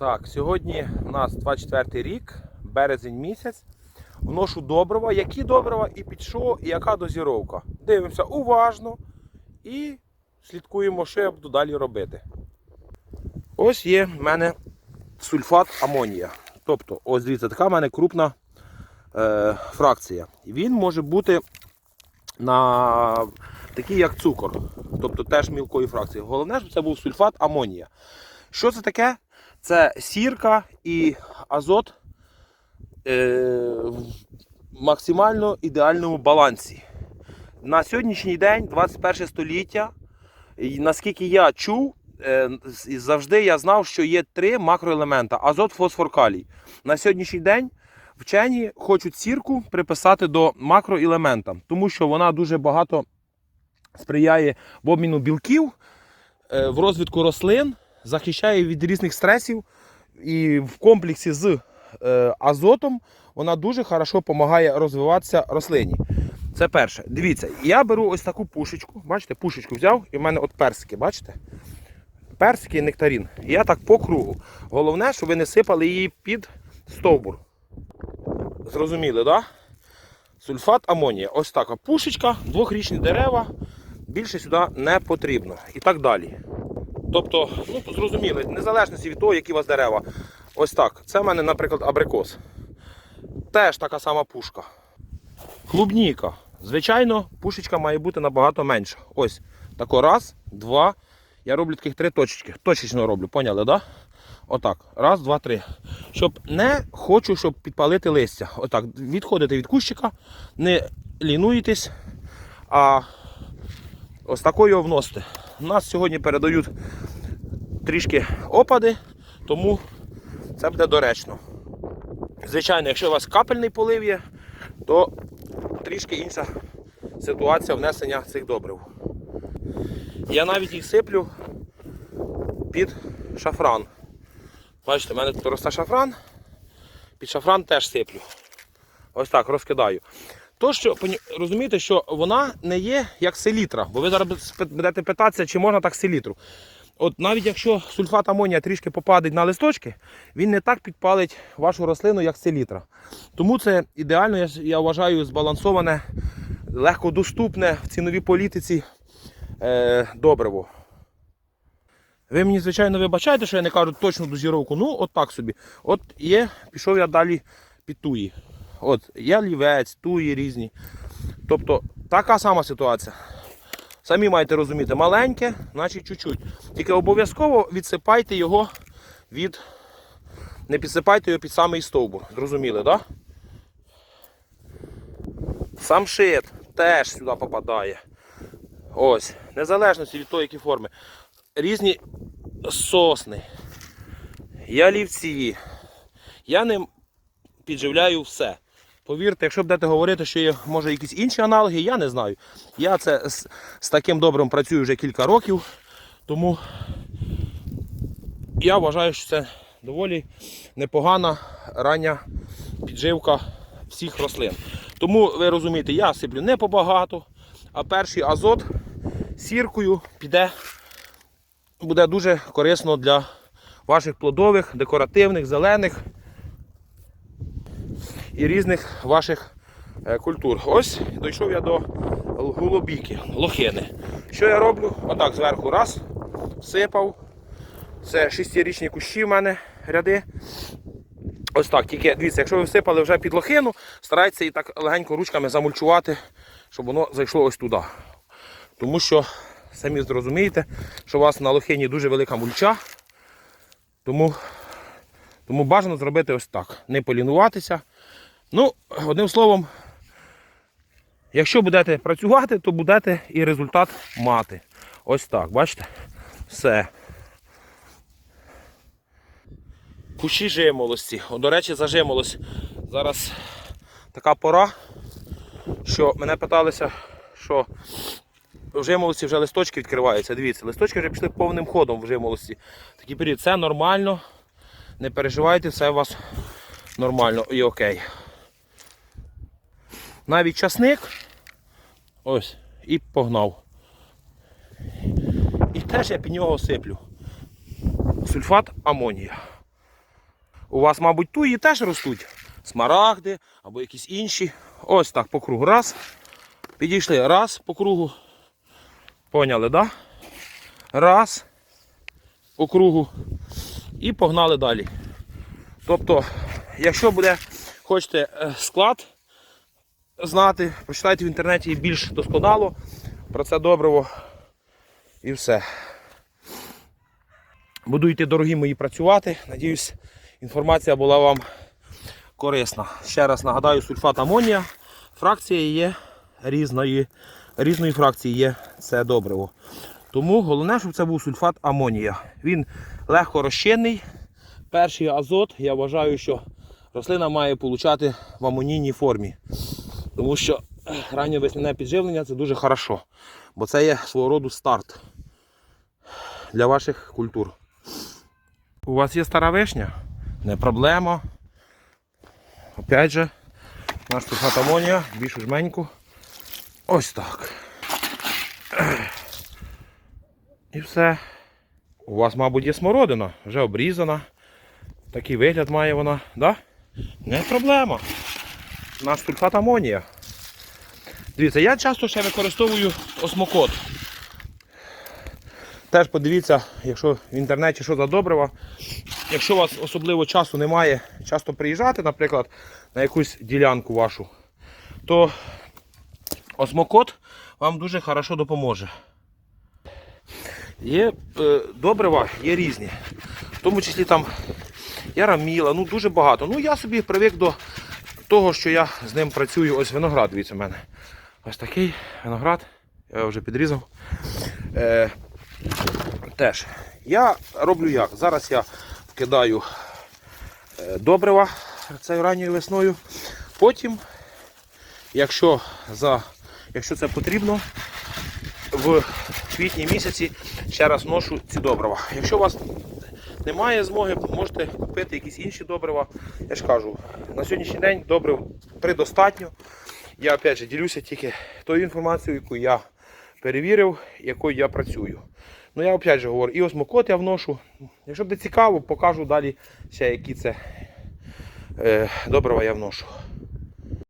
Так, сьогодні у нас 24 рік, березень місяць. Вношу добрива. Які добрива і під що, і яка дозіровка. Дивимося уважно і слідкуємо, що я буду далі робити. Ось є в мене сульфат амонія. Тобто, ось дивіться, така в мене крупна е, фракція. Він може бути на такий, як цукор, тобто теж мілкої фракції. Головне, щоб це був сульфат амонія. Що це таке? Це сірка і азот е, в максимально ідеальному балансі. На сьогоднішній день, 21 століття, і наскільки я чув, е, завжди я знав, що є три макроелемента: азот, фосфор, калій. На сьогоднішній день вчені хочуть сірку приписати до макроелемента, тому що вона дуже багато сприяє в обміну білків, е, в розвитку рослин, захищає від різних стресів. І в комплексі з е, азотом вона дуже хорошо допомагає розвиватися рослині. Це перше. Дивіться, я беру ось таку пушечку. Бачите, пушечку взяв, і в мене от персики, бачите? Персики і нектарин. Я так по кругу. Головне, щоб ви не сипали її під стовбур. Зрозуміли, так? Да? Сульфат амонія. Ось така пушечка, двохрічні дерева. Більше сюди не потрібно. І так далі. Тобто, ну, зрозуміли, незалежності від того, які у вас дерева. Ось так. Це в мене, наприклад, абрикос. Теж така сама пушка. Клубніка. Звичайно, пушечка має бути набагато менша. Ось. Тако раз, два. Я роблю таких три точечки. Точечно роблю, поняли? Да? Отак. Раз, два, три. Щоб не хочу, щоб підпалити листя. Отак. Відходите від кущика, не лінуєтесь, а ось такою вносите. Нас сьогодні передають трішки опади, тому це буде доречно. Звичайно, якщо у вас капельний полив є, то трішки інша ситуація внесення цих добрив. Я навіть їх сиплю під шафран. Бачите, в мене тут росте шафран, під шафран теж сиплю. Ось так розкидаю. То, що розумієте, що вона не є як селітра, бо ви зараз будете питатися, чи можна так селітру. От навіть якщо сульфат амонія трішки попадить на листочки, він не так підпалить вашу рослину, як селітра. Тому це ідеально, я, я вважаю, збалансоване, легкодоступне в ціновій політиці е, добриво. Ви мені, звичайно, вибачаєте, що я не кажу точну дозіровку. Ну, от так собі. От є, пішов я далі під туї. От, є лівець, туї різні. Тобто така сама ситуація. Самі маєте розуміти, маленьке, значить чуть-чуть. Тільки обов'язково відсипайте його від. Не підсипайте його під самий стовбур. Зрозуміли, так? Да? Сам шит теж сюди попадає. Ось. Незалежності від того, які форми. Різні сосни. Ялівці. Я ним підживляю все. Повірте, якщо будете говорити, що є може якісь інші аналоги, я не знаю. Я це з, з таким добром працюю вже кілька років, тому я вважаю, що це доволі непогана рання підживка всіх рослин. Тому ви розумієте, я сиплю не побагато, а перший азот сіркою піде, буде дуже корисно для ваших плодових, декоративних, зелених і різних ваших е, культур. Ось дійшов я до голубіки, лохини. Що я роблю? Отак зверху раз, всипав. Це шестирічні кущі в мене ряди. Ось так, тільки дивіться, якщо ви всипали вже під лохину, старайтеся і так легенько ручками замульчувати, щоб воно зайшло ось туди. Тому що, самі зрозумієте, що у вас на лохині дуже велика мульча. Тому, тому бажано зробити ось так. Не полінуватися. Ну, одним словом, якщо будете працювати, то будете і результат мати. Ось так, бачите? Все. Кущі жимолості. О, До речі, за жимолость. Зараз така пора, що мене питалися, що в жимолості вже листочки відкриваються. Дивіться, листочки вже пішли повним ходом в жимолості. Такий період. Це нормально. Не переживайте, все у вас нормально і окей. Навіть часник. Ось, і погнав. І теж я під нього сиплю. Сульфат амонія. У вас, мабуть, туї теж ростуть. Смарагди або якісь інші. Ось так по кругу. Раз. Підійшли. Раз по кругу. Поняли, так? Да? Раз. По кругу. І погнали далі. Тобто, якщо буде, хочете е, склад знати, почитайте в інтернеті більш досконало про це добриво. І все. Буду йти, дорогі мої, працювати. Надіюсь, інформація була вам корисна. Ще раз нагадаю, сульфат амонія. Фракція є різної, різної фракції є це добриво. Тому головне, щоб це був сульфат амонія. Він легко розчинний. Перший азот, я вважаю, що рослина має получати в амонійній формі. Тому що раннє весняне підживлення це дуже хорошо. Бо це є свого роду старт для ваших культур. У вас є стара вишня? Не проблема. Опять же, наш сульфат амонія, більшу жменьку. Ось так. І все. У вас, мабуть, є смородина, вже обрізана. Такий вигляд має вона, да? Не проблема. Наш сульфат амонія. Дивіться, я часто ще використовую осмокот. Теж подивіться, якщо в інтернеті що за добрива. Якщо у вас особливо часу немає, часто приїжджати, наприклад, на якусь ділянку вашу, то осмокот вам дуже хорошо допоможе. Є е, добрива, є різні. В тому числі там яраміла, ну дуже багато. Ну я собі привик до того, що я з ним працюю. Ось виноград, дивіться в мене. Ось такий виноград. Я його вже підрізав. Е, теж. Я роблю як? Зараз я вкидаю е, добрива цією ранньою весною. Потім, якщо, за, якщо це потрібно, в квітні місяці ще раз ношу ці добрива. Якщо у вас немає змоги, можете купити якісь інші добрива. Я ж кажу, на сьогоднішній день добрив предостатньо. Я опять же ділюся тільки тою інформацією, яку я перевірив, якою я працюю. Ну я опять же говорю, і осмокот я вношу. Якщо буде цікаво, покажу далі ще які це е, добрива я вношу.